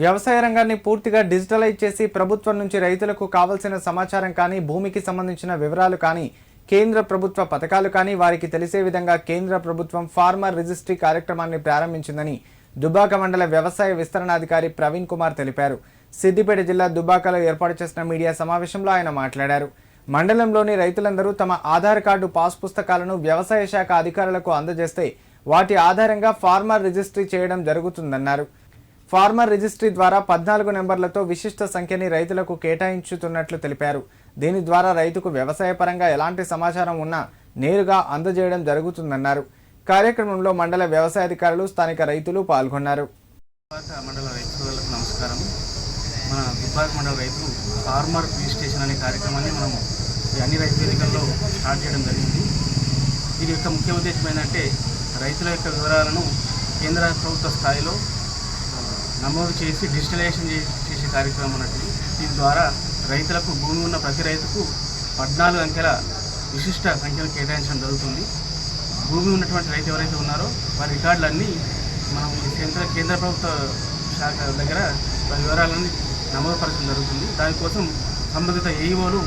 వ్యవసాయ రంగాన్ని పూర్తిగా డిజిటలైజ్ చేసి ప్రభుత్వం నుంచి రైతులకు కావలసిన సమాచారం కానీ భూమికి సంబంధించిన వివరాలు కానీ కేంద్ర ప్రభుత్వ పథకాలు కానీ వారికి తెలిసే విధంగా కేంద్ర ప్రభుత్వం ఫార్మర్ రిజిస్ట్రీ కార్యక్రమాన్ని ప్రారంభించిందని దుబాక మండల వ్యవసాయ విస్తరణాధికారి ప్రవీణ్ కుమార్ తెలిపారు. సిద్దిపేట జిల్లా దుబాకలో ఏర్పాటు చేసిన మీడియా సమావేశంలో ఆయన మాట్లాడారు. మండలంలోని రైతులందరూ తమ ఆధార్ కార్డు పాస్ పుస్తకాలను వ్యవసాయ శాఖ అధికారులకు అందజేస్తే వాటి ఆధారంగా ఫార్మర్ రిజిస్ట్రీ చేయడం జరుగుతుందన్నారు. ఫార్మర్ రిజిస్ట్రీ ద్వారా పద్నాలుగు నెంబర్లతో విశిష్ట సంఖ్యని రైతులకు కేటాయించుతున్నట్లు తెలిపారు. దీని ద్వారా రైతుకు వ్యవసాయ పరంగా ఎలాంటి సమాచారం ఉన్నా నేరుగా అందజేయడం జరుగుతుందన్నారు. కార్యక్రమంలో మండల వ్యవసాయ అధికారులు స్థానిక రైతులు పాల్గొన్నారు. మండల రైతులకు నమస్కారం. మన దుబ్బాక మండల రైతులు ఫార్మర్ రిజిస్ట్రేషన్ అనే కార్యక్రమాన్ని మనం అన్ని రైతు వేదికల్లో స్టార్ట్ చేయడం జరిగింది. దీని యొక్క ముఖ్య ఉద్దేశం ఏంటంటే రైతుల యొక్క వివరాలను కేంద్ర ప్రభుత్వ స్థాయిలో నమోదు చేసి డిజిటలైజేషన్ చేసే కార్యక్రమం ఉన్నట్టు దీని ద్వారా రైతులకు భూమి ఉన్న ప్రతి రైతుకు పద్నాలుగు అంకెల విశిష్ట సంఖ్యను కేటాయించడం జరుగుతుంది. భూమి ఉన్నటువంటి రైతు ఎవరైతే ఉన్నారో వారి రికార్డులన్నీ మనం కేంద్ర కేంద్ర ప్రభుత్వ శాఖ దగ్గర వారి వివరాలన్నీ నమోదుపరచడం జరుగుతుంది. దానికోసం సంబంధిత ఏఈఓలు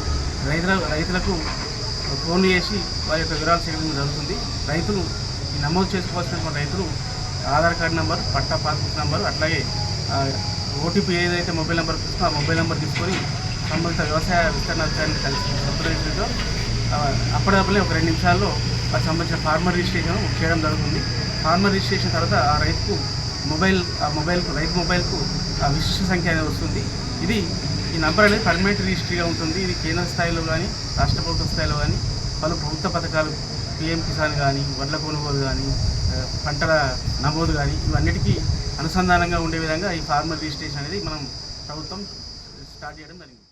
రైతుల రైతులకు ఫోన్ చేసి వారి యొక్క వివరాలు చేయడం జరుగుతుంది. రైతులు ఈ నమోదు చేసుకోవాల్సినటువంటి రైతులు ఆధార్ కార్డు నెంబర్ పట్టా పాస్బుక్ నెంబర్ అట్లాగే ఓటీపీ ఏదైతే మొబైల్ నెంబర్ ఇస్తుందో ఆ మొబైల్ నెంబర్ తీసుకొని సంబంధిత వ్యవసాయ విస్తరణ అధికారిని కలిసి సంప్రదించడంతో అప్పటికప్పుడే ఒక రెండు నిమిషాల్లో వారికి సంబంధించిన ఫార్మర్ రిజిస్ట్రేషన్ చేయడం జరుగుతుంది. ఫార్మర్ రిజిస్ట్రేషన్ తర్వాత ఆ రైతుకు మొబైల్ ఆ మొబైల్కు రైతు మొబైల్కు ఆ విశిష్ట సంఖ్య అనేది వస్తుంది. ఇది ఈ నెంబర్ అనేది పర్మనెంట్ రిజిస్ట్రీగా ఉంటుంది. ఇది కేంద్ర స్థాయిలో కానీ రాష్ట్ర ప్రభుత్వ స్థాయిలో కానీ పలు ప్రభుత్వ పథకాలు పిఎం కిసాన్ కానీ వడ్ల కొనుగోలు కానీ పంటల నమోదు కానీ ఇవన్నిటికీ అనుసంధానంగా ఉండే విధంగా ఈ ఫార్మర్ రిజిస్ట్రేషన్ అనేది మనం ప్రభుత్వం స్టార్ట్ చేయడం జరిగింది.